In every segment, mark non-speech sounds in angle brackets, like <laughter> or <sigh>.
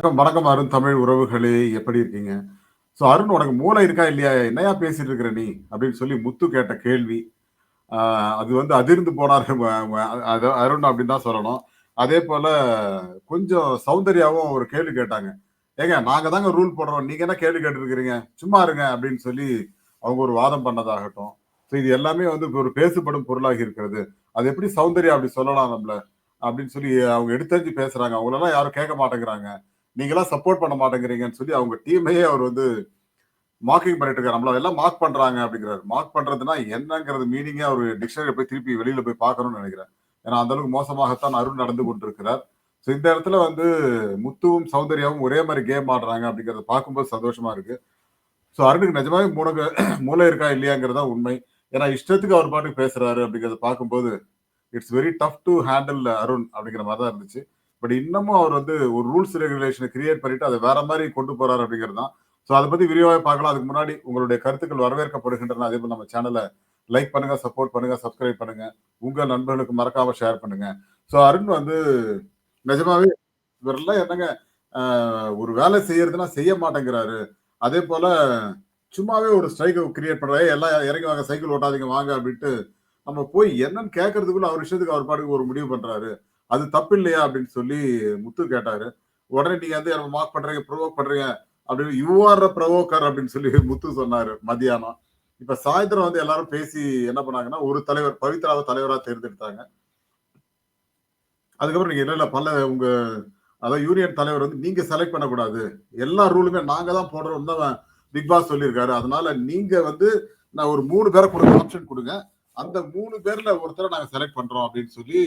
வணக்கம் வணக்கம் அருண். தமிழ் உறவுகளே எப்படி இருக்கீங்க? ஸோ அருண் உனக்கு மூளை இருக்கா இல்லையா? என்னையா பேசிட்டு இருக்கிற நீ? அப்படின்னு சொல்லி முத்து கேட்ட கேள்வி. அது வந்து அதிர்ந்து போனார் அது அருண் அப்படின்னு தான் சொல்லணும். அதே போல கொஞ்சம் சௌந்தர்யாவும் ஒரு கேள்வி கேட்டாங்க. ஏங்க நாங்க தாங்க ரூல் போடுறோம். நீங்க என்ன கேள்வி கேட்டுருக்கிறீங்க? சும்மா இருங்க அப்படின்னு சொல்லி அவங்க ஒரு வாதம் பண்ணதாகட்டும். ஸோ இது எல்லாமே வந்து ஒரு பேசுபடும் பொருளாகி இருக்கிறது. அது எப்படி சௌந்தர்யா அப்படி சொல்லலாம் நம்மள? அப்படின்னு சொல்லி அவங்க எடுத்தறிஞ்சு பேசுறாங்க. அவங்களெல்லாம் யாரும் கேட்க மாட்டேங்கிறாங்க. நீங்களாம் சப்போர்ட் பண்ண மாட்டேங்கிறீங்கன்னு சொல்லி அவங்க டீமையே அவர் வந்து மார்க்கிங் பண்ணிட்டு இருக்காரு நம்மள எல்லாம் மார்க் பண்றாங்க அப்படிங்கிறாரு. மார்க் பண்றதுன்னா என்னங்கிறது மீனிங்கே அவர் டிக்ஷனரி போய் திருப்பி வெளியில போய் பார்க்கணும்னு நினைக்கிறேன். ஏன்னா அந்த அளவுக்கு மோசமாகத்தான் அருண் நடந்து கொண்டிருக்கிறார். ஸோ இந்த இடத்துல வந்து முத்துவும் சௌந்தர்யாவும் ஒரே மாதிரி கேம் ஆடுறாங்க அப்படிங்கிறத பார்க்கும்போது சந்தோஷமா இருக்கு. ஸோ அருணுக்கு நிஜமாவே மூளை <clears throat> மூளை இருக்கா இல்லையாங்கிறதா உண்மை. ஏன்னா இஷ்டத்துக்கு அவர் பாட்டுக்கு பேசுறாரு அப்படிங்கிறத பார்க்கும்போது it's very tough to handle Arun அப்படிங்கிற மாதிரி தான் இருந்துச்சு. பட் இன்னமும் அவர் வந்து ஒரு ரூல்ஸ் ரெகுலேஷனை கிரியேட் பண்ணிட்டு அதை வேற மாதிரி கொண்டு போறாரு அப்படிங்கிறது தான் ஸோ அதை பத்தி விரிவாக பார்க்கலாம். அதுக்கு முன்னாடி உங்களுடைய கருத்துக்கள் வரவேற்கப்படுகின்றன. அதே போல் நம்ம சேனலை லைக் பண்ணுங்க சப்போர்ட் பண்ணுங்க சப்ஸ்கிரைப் பண்ணுங்க. உங்க நண்பர்களுக்கு மறக்காம ஷேர் பண்ணுங்க. ஸோ அருண் வந்து நிஜமாவே இவரெல்லாம் என்னங்க ஒரு வேலை செய்யறதுனா செய்ய மாட்டேங்கிறாரு. அதே போல சும்மாவே ஒரு ஸ்ட்ரைக்கை கிரியேட் பண்றாரு எல்லாம் இறங்கி வாங்க சைக்கிள் ஓட்டாதீங்க வாங்க அப்படின்ட்டு நம்ம போய் என்னன்னு கேட்கறதுக்குள்ள அவர் விஷயத்துக்கு அவர் பாட்டுக்கு ஒரு முடிவு பண்றாரு. அது தப்பு இல்லையா அப்படின்னு சொல்லி முத்து கேட்டாரு. உடனே நீங்க வந்து என்ன மார்க் பண்றீங்க ப்ரொவோக் பண்றீங்க அப்படின்னு யூ ஆர் ப்ரொவோக்கர் அப்படின்னு சொல்லி முத்து சொன்னாரு மதியானம் இப்ப சாயந்தரம் வந்து எல்லாரும் பேசி என்ன பண்ணாங்கன்னா ஒரு தலைவர் பவித்ராவை தலைவரா தேர்ந்தெடுத்தாங்க. அதுக்கப்புறம் நீங்க இல்ல பல உங்க அதாவது யூனியன் தலைவர் வந்து நீங்க செலக்ட் பண்ணக்கூடாது. எல்லா ரூலுமே நாங்க தான் போடுறோம் தான் பிக் பாஸ் சொல்லியிருக்காரு. அதனால நீங்க வந்து நான் ஒரு மூணு பேரை கொடுங்க ஆப்ஷன் கொடுங்க. அந்த மூணு பேர்ல ஒருத்தரை நாங்க செலக்ட் பண்றோம் அப்படின்னு சொல்லி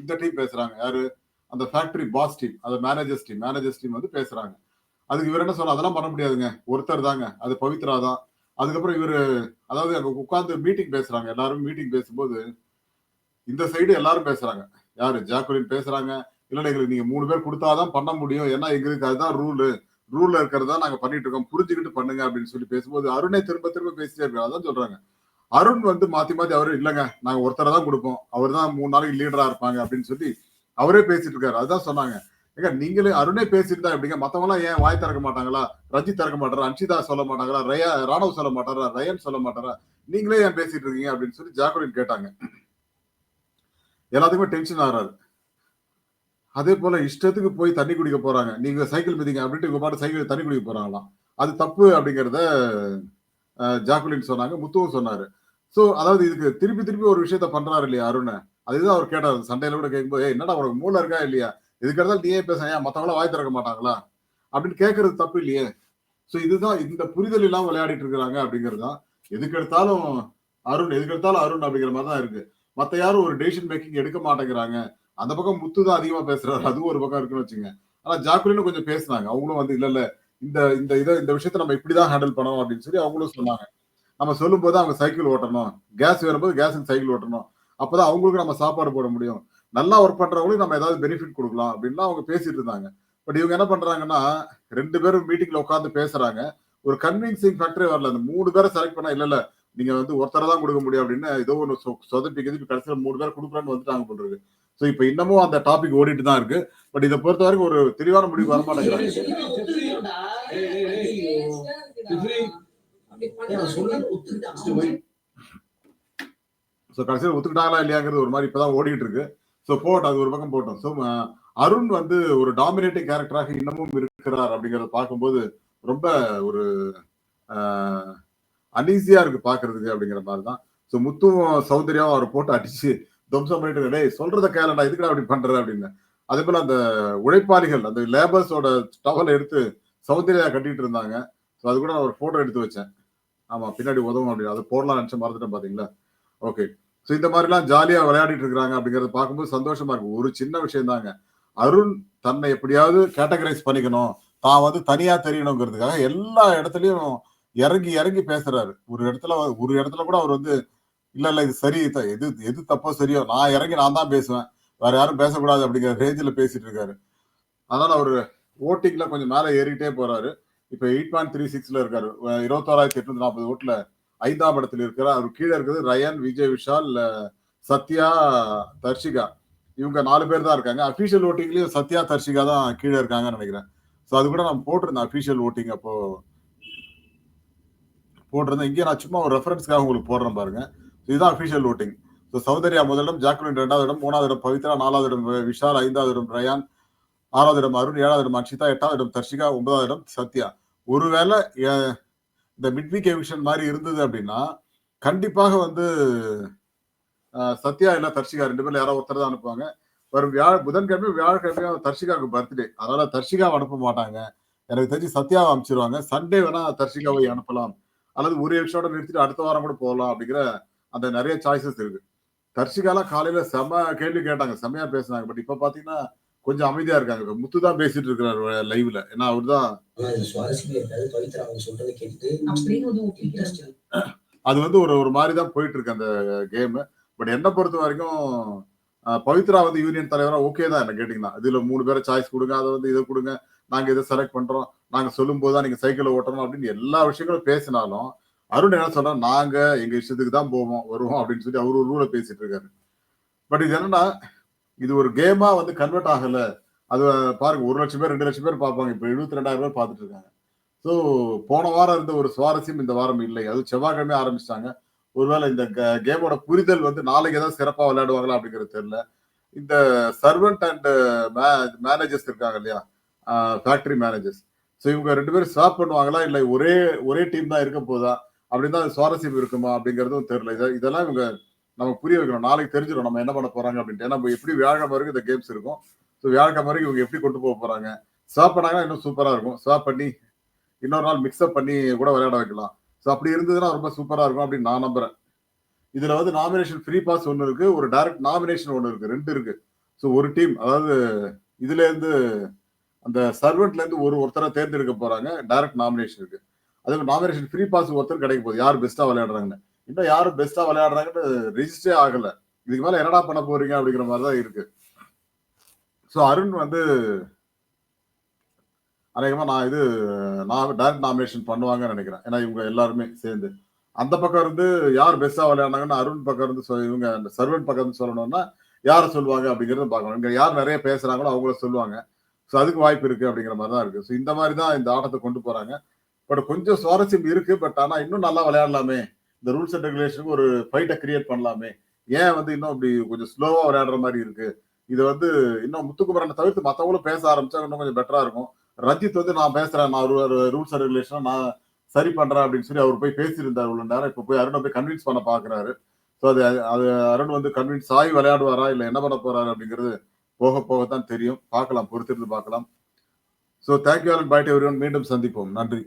இந்த டீம் பேசுறாங்க. யாரு? அந்த ஃபேக்டரி பாஸ் டீம் அந்த மேனேஜர்ஸ் டீம் மேனேஜர்ஸ் டீம் வந்து பேசுறாங்க. அதுக்கு இவர் என்ன சொல்ல அதெல்லாம் பண்ண முடியாதுங்க. ஒருத்தர் தாங்க. அது பவித்ரா தான். அதுக்கப்புறம் இவர் அதாவது அங்க உட்காந்து மீட்டிங் பேசுறாங்க. எல்லாரும் மீட்டிங் பேசும்போது இந்த சைடு எல்லாரும் பேசுறாங்க. யாரு? ஜாக்குலின் பேசுறாங்க. இல்ல எங்களுக்கு நீங்க மூணு பேர் கொடுத்தாதான் பண்ண முடியும். ஏன்னா எங்களுக்கு அதுதான் ரூலு ரூல்ல இருக்கிறதா நாங்க பண்ணிட்டு இருக்கோம். புரிஞ்சுக்கிட்டு பண்ணுங்க. அப்படின்னு சொல்லி பேசும்போது அருணை திரும்ப திரும்ப பேசிட்டே இருக்காரு. அதான் சொல்றாங்க. அருண் வந்து மாத்தி மாத்தி அவரு இல்லைங்க நாங்க ஒருத்தரை தான் கொடுப்போம். அவர் தான் மூணு நாளைக்கு லீடரா இருப்பாங்க அப்படின்னு சொல்லி அவரே பேசிட்டு இருக்காரு. அதுதான் சொன்னாங்க. ஏங்க நீங்களே அருணே பேசியிருந்தா எப்படிங்க? மத்தவங்க எல்லாம் ஏன் வாய் திறக்க மாட்டாங்களா? ரஜித் திறக்க மாட்டாரா? அன்ஷிதா சொல்ல மாட்டாங்களா? ரயா ராணவ் சொல்ல மாட்டாரா? ரயன் சொல்ல மாட்டாரா? நீங்களே ஏன் பேசிட்டு இருக்கீங்க? அப்படின்னு சொல்லி ஜாக்குலின் கேட்டாங்க. எல்லாத்துக்குமே டென்ஷன் ஆறாரு. அதே போல இஷ்டத்துக்கு போய் தண்ணி குடிக்க போறாங்க. நீங்க சைக்கிள் மிதிங்க அப்படின்ட்டு இவங்க பாட்டு சைக்கிள் தண்ணி குடிக்க போறாங்களாம். அது தப்பு அப்படிங்கிறத ஜாக்குலின் சொன்னாங்க. முத்துவும் சொன்னாரு. சோ அதாவது இதுக்கு திருப்பி திருப்பி ஒரு விஷயத்த பண்றாரு இல்லையா அருண். அதுதான் அவர் கேட்டார் சண்டையில கூட கேட்கும்போது என்னடா உனக்கு மூளை இருக்கா இல்லையா? இதுக்கு இருந்தாலும் நீயே பேச ஏன் மத்தவங்கள வாய் திறக்க மாட்டாங்களா? அப்படின்னு கேட்கறது தப்பு இல்லையே. சோ இதுதான் இந்த புரிதல் இல்லாம விளையாடிட்டு இருக்கிறாங்க அப்படிங்கிறது தான். எதுக்கு எடுத்தாலும் அருண் எதுக்கு எடுத்தாலும் அருண் அப்படிங்கிற மாதிரி தான் இருக்கு. மத்த யாரும் ஒரு டெசிஷன் மேக்கிங் எடுக்க மாட்டேங்கிறாங்க. அந்த பக்கம் முத்து தான் அதிகமா பேசுறாரு அதுவும் ஒரு பக்கம் இருக்குன்னு வச்சுங்க. ஆனா ஜாக்குலின்னு கொஞ்சம் பேசுனாங்க. அவங்களும் வந்து இல்ல இல்ல இந்த இந்த இதை இந்த விஷயத்த நம்ம இப்படிதான் ஹேண்டில் பண்ணணும் அப்படின்னு சொல்லி அவங்களும் சொன்னாங்க. நம்ம சொல்லும் போது அவங்க சைக்கிள் ஓட்டணும் கேஸ் வரும்போது கேஸுக்கு சைக்கிள் ஓட்டணும் அப்பதான் அவங்களுக்கு நம்ம சாப்பாடு போட முடியும் நல்லா ஒர்க் பண்றவங்களுக்கு நம்ம ஏதாவது பெனிஃபிட் கொடுக்கலாம் அப்படின்லாம் அவங்க பேசிட்டு இருந்தாங்க பட் இவங்க என்ன பண்றாங்கன்னா ரெண்டு பேரும் மீட்டிங்ல உட்காந்து பேசுறாங்க ஒரு கன்வின்சிங் ஃபேக்டரே வரல அந்த மூணு பேரை செலக்ட் பண்ணா இல்ல இல்ல நீங்க வந்து ஒருத்தரை தான் கொடுக்க முடியும் அப்படின்னு ஏதோ ஒன்று சொதப்பி கிதப்பி கடைசியில் மூணு பேர் கொடுக்குறான்னு வந்துட்டாங்க போன்றது ஸோ இப்போ இன்னமும் அந்த டாபிக் ஓடிட்டு தான் இருக்கு பட் இதை பொறுத்த வரைக்கும் ஒரு தெளிவான முடிவு வர மாட்டேங்கிறாங்க ஸோ கடைசியில் ஒத்துக்கிட்டாங்களா இல்லையாங்கிறது ஒரு மாதிரி இப்பதான் ஓடிட்டு இருக்கு ஸோ போட்டோம் அது ஒரு பக்கம் போட்டோம் ஸோ அருண் வந்து ஒரு டாமினேட்டிங் கேரக்டராக இன்னமும் இருக்கிறார் அப்படிங்கறத பார்க்கும்போது ரொம்ப ஒரு அன்ஈஸியா இருக்கு பாக்குறதுக்கு அப்படிங்கிற மாதிரி தான் ஸோ முத்துவும் சௌந்தர்யாவும் அவரை போட்டு அடிச்சு துவம்சம் பண்ணிட்டு "டேய் சொல்றத கேளடா இதுக்குடா அப்படி பண்ற அப்படின்னு. அதே போல அந்த உழைப்பாளிகள் அந்த லேபர்ஸோட டவலை எடுத்து சௌந்தர்யா கட்டிட்டு இருந்தாங்க. ஸோ அது கூட நான் ஒரு போட்டோ எடுத்து வச்சேன். ஆமா பின்னாடி உதவும் அப்படின்னு. அது போடலாம் நினச்ச மறந்துட்டேன் பாத்தீங்களா? ஓகே ஸோ இந்த மாதிரிலாம் ஜாலியாக விளையாடிட்டு இருக்கிறாங்க அப்படிங்கறத பார்க்கும்போது சந்தோஷமா இருக்கு ஒரு சின்ன விஷயம் தாங்க அருண் தன்னை எப்படியாவது கேட்டகரைஸ் பண்ணிக்கணும். தான் வந்து தனியா தெரியணுங்கிறதுக்காக எல்லா இடத்துலயும் இறங்கி இறங்கி பேசுறாரு. ஒரு இடத்துல ஒரு இடத்துல கூட அவர் வந்து இல்ல இல்ல இது சரி. எது எது தப்போ சரியோ நான் இறங்கி நான் தான் பேசுவேன். வேற யாரும் பேசக்கூடாது அப்படிங்கிற ரேஞ்சில் பேசிட்டு இருக்காரு. அதனால அவர் ஓட்டிங்ல கொஞ்சம் மேலே ஏறிக்கிட்டே போறாரு. இப்ப எயிட் பாயிண்ட் த்ரீ சிக்ஸ்ல இருக்காரு இருபத்தோராயிரத்தி எட்நூத்தி நாற்பது ஓட்டுல ஐந்தாம் இடத்துல இருக்கிறார். அவர் கீழே இருக்கிறது ரயன் விஜய் விஷால் சத்யா தர்ஷிகா. இவங்க நாலு பேர் தான் இருக்காங்க. அஃபீஷியல் ஓட்டிங்லயும் சத்யா தர்ஷிகா தான் கீழே இருக்காங்கன்னு நினைக்கிறேன். ஸோ அது கூட நான் போட்டிருந்தேன் அஃபீஷியல் ஓட்டிங் அப்போ. போட்டிருந்தேன். இங்கே நான் சும்மா ஒரு ரெஃபரன்ஸ்க்காக உங்களுக்கு போடுறேன் பாருங்க. இதுதான் அஃபீஷியல் ஓட்டிங் ஸோ சௌந்தர்யா முதலிடம் ஜாக்குலின் ரெண்டாவது இடம் மூணாவது இடம் பவித்ரா நாலாவது இடம் விஷால் ஐந்தாவது இடம் ரயான். ஆறாவது இடம் அருண் ஏழாவது இடம் அக்ஷிதா எட்டாவது இடம் தர்ஷிகா ஒன்பதாவது இடம் சத்யா. ஒருவேளை அஹ், இந்த மிட்வீக் எவிக்ஷன் மாதிரி இருந்தது அப்படின்னா கண்டிப்பாக வந்து சத்யா இல்லை தர்ஷிகா ரெண்டு பேர்ல யாராவது ஒருத்தர் தான் அனுப்புவாங்க. வரும் வியாழ புதன்கிழமை வியாழக்கிழமையும் தர்ஷிகாவுக்கு பர்த்டே அதனால தர்ஷிகாவை அனுப்ப மாட்டாங்க. எனக்கு தெரிஞ்சு சத்யாவை அனுப்பிச்சிருவாங்க. சண்டே வேணா தர்ஷிகாவை அனுப்பலாம். அல்லது ஒரு எபிசோட நிறுத்திட்டு அடுத்த வாரம் கூட போகலாம் அப்படிங்கிற அந்த நிறைய சாய்ஸஸ் இருக்கு. தர்ஷிகாலாம் காலையில செம கேள்வி கேட்டாங்க. செம்மையா பேசினாங்க. பட் இப்ப பாத்தீங்கன்னா கொஞ்சம் அமைதியா இருக்காங்க. முத்து தான் பேசிட்டு இருக்கிறாரு லைவ்ல ஏன்னா ஒரு இன்ட்ரெஸ்ட் அது வந்து ஒரு ஒரு மாதிரி தான் போயிட்டு இருக்கு அந்த கேம் பட் என்னை பொறுத்த வரைக்கும் பவித்ரா வந்து யூனியன் தலைவரா ஓகே தான் என்ன கேட்டீங்கன்னா. இதுல மூணு பேரை சாய்ஸ் கொடுங்க அதை வந்து இதை கொடுங்க நாங்க இதை செலக்ட் பண்றோம் நாங்க சொல்லும் போது தான் நீங்க சைக்கிள் ஓட்டணும் அப்படின்னு எல்லா விஷயங்களும் பேசினாலும் அருண் என்ன சொல்றா நாங்க எங்க இஷ்டத்துக்கு தான் போவோம் வருவோம் அப்படின்னு சொல்லி அவர் ஒரு ரூல பேசிட்டு இருக்காரு. பட் இது என்னன்னா இது ஒரு கேமா வந்து கன்வெர்ட் ஆகல. அது பாருங்க ஒரு லட்சம் பேர் ரெண்டு லட்சம் பேர் பார்ப்பாங்க. இப்ப எழுபத்தி ரெண்டாயிரம் பேர் பார்த்துட்டு இருக்காங்க. ஸோ போன வாரம் இருந்த ஒரு சுவாரஸ்யம் இந்த வாரம் இல்லை. அது செவ்வாய்க்கிழமை ஆரம்பிச்சிட்டாங்க. ஒருவேளை இந்த கேமோட புரிதல் வந்து நாளைக்கு ஏதாவது சிறப்பாக விளையாடுவாங்களா அப்படிங்கிறது தெரியல. இந்த சர்வெண்ட் அண்ட் மேனேஜர்ஸ் இருக்காங்க இல்லையா? ஃபேக்டரி மேனேஜர்ஸ் ஸோ இவங்க ரெண்டு பேரும் ஸ்வாப் பண்ணுவாங்களா? இல்லை ஒரே ஒரே டீம் தான் இருக்க போதா? அப்படின்னு தான் சுவாரஸ்யம் இருக்குமா அப்படிங்கிறதும் தெரியல. இதெல்லாம் இவங்க நம்ம புரிய வைக்கணும். நாளைக்கு தெரிஞ்சிடும் நம்ம என்ன பண்ண போறாங்க அப்படின்ட்டு. ஏன்னா எப்படி வியாழக்கிழமை வரைக்கும் இந்த கேம்ஸ் இருக்கும். ஸோ வியாழக்கிழமை வரைக்கும் இவங்க எப்படி கொண்டு போக போறாங்க? ஸ்வாப் பண்ணாங்கன்னா இன்னும் சூப்பரா இருக்கும். ஸ்வாப் பண்ணி இன்னொரு நாள் மிக்ஸ்அப் பண்ணி கூட விளையாட வைக்கலாம். ஸோ அப்படி இருந்ததுன்னா ரொம்ப சூப்பரா இருக்கும் அப்படின்னு நான் நம்புறேன். இதுல வந்து நாமினேஷன் ஃப்ரீ பாஸ் ஒன்று இருக்கு. ஒரு டைரக்ட் நாமினேஷன் ஒன்று இருக்கு. ரெண்டு இருக்கு. ஸோ ஒரு டீம் அதாவது இதுல இருந்து அந்த சர்வெண்ட்ல இருந்து ஒரு ஒருத்தரை தேர்ந்தெடுக்க போறாங்க. டைரக்ட் நாமினேஷன் இருக்கு. அதுக்கு நாமினேஷன் ஃப்ரீ பாஸ் ஒருத்தர் கிடைக்க போகுது. யார் பெஸ்ட்டாக விளையாடுறாங்கன்னு. இன்னும் யாரும் பெஸ்டா விளையாடுறாங்கன்னு ரெஜிஸ்டரே ஆகல. இதுக்கு மேல என்னடா பண்ண போறீங்க அப்படிங்கிற மாதிரி தான் இருக்கு. ஸோ அருண் வந்து அநேகமா நான் இது நான் டைரக்ட் நாமினேஷன் பண்ணுவாங்கன்னு நினைக்கிறேன். ஏன்னா இவங்க எல்லாருமே சேர்ந்து. அந்த பக்கம் இருந்து யார் பெஸ்டா விளையாடுனாங்கன்னு அருண் பக்கம் இருந்து சொ- இவங்க அந்த சர்வன் பக்கம் இருந்து சொல்லணும்னா யார் சொல்லுவாங்க அப்படிங்கறத பார்க்கணும். இங்க யார் நிறைய பேசுறாங்களோ அவங்கள சொல்லுவாங்க. ஸோ அதுக்கு வாய்ப்பு இருக்கு அப்படிங்கிற மாதிரி தான் இருக்கு. ஸோ இந்த மாதிரி தான் இந்த ஆட்டத்தை கொண்டு போறாங்க. பட் கொஞ்சம் சுவாரஸ்யம் இருக்கு. பட் ஆனா இன்னும் நல்லா விளையாடலாமே. இந்த ரூல்ஸ் அண்ட் ரெகுலேஷனுக்கு ஒரு ஃபைட்டை கிரியேட் பண்ணலாமே. ஏன் வந்து இன்னும் அப்படி கொஞ்சம் ஸ்லோவாக விளையாடுற மாதிரி இருக்கு? இது வந்து இன்னும் முத்துக்குமரனை தவிர்த்து மற்றவங்களும் பேச ஆரம்பிச்சா இன்னும் கொஞ்சம் பெட்டரா இருக்கும். ரஞ்சித் வந்து நான் பேசுறேன் நான் ரூல்ஸ் அண்ட் ரெகுலேஷன் நான் சரி பண்றேன் அப்படின்னு சொல்லி அவர் போய் பேசியிருந்தார் இவ்வளவு நேரம். இப்போ போய் அருணை போய் கன்வின்ஸ் பண்ண பாக்குறாரு. ஸோ அது அது அருண் வந்து கன்வின்ஸ் ஆகி விளையாடுவாரா இல்லை என்ன பண்ண போறாரு அப்படிங்கிறது போக போக தான் தெரியும். பார்க்கலாம் பொறுத்திருந்து பார்க்கலாம். ஸோ தேங்க்யூ அருண் பைட் எவ்ரி மீண்டும் சந்திப்போம். நன்றி.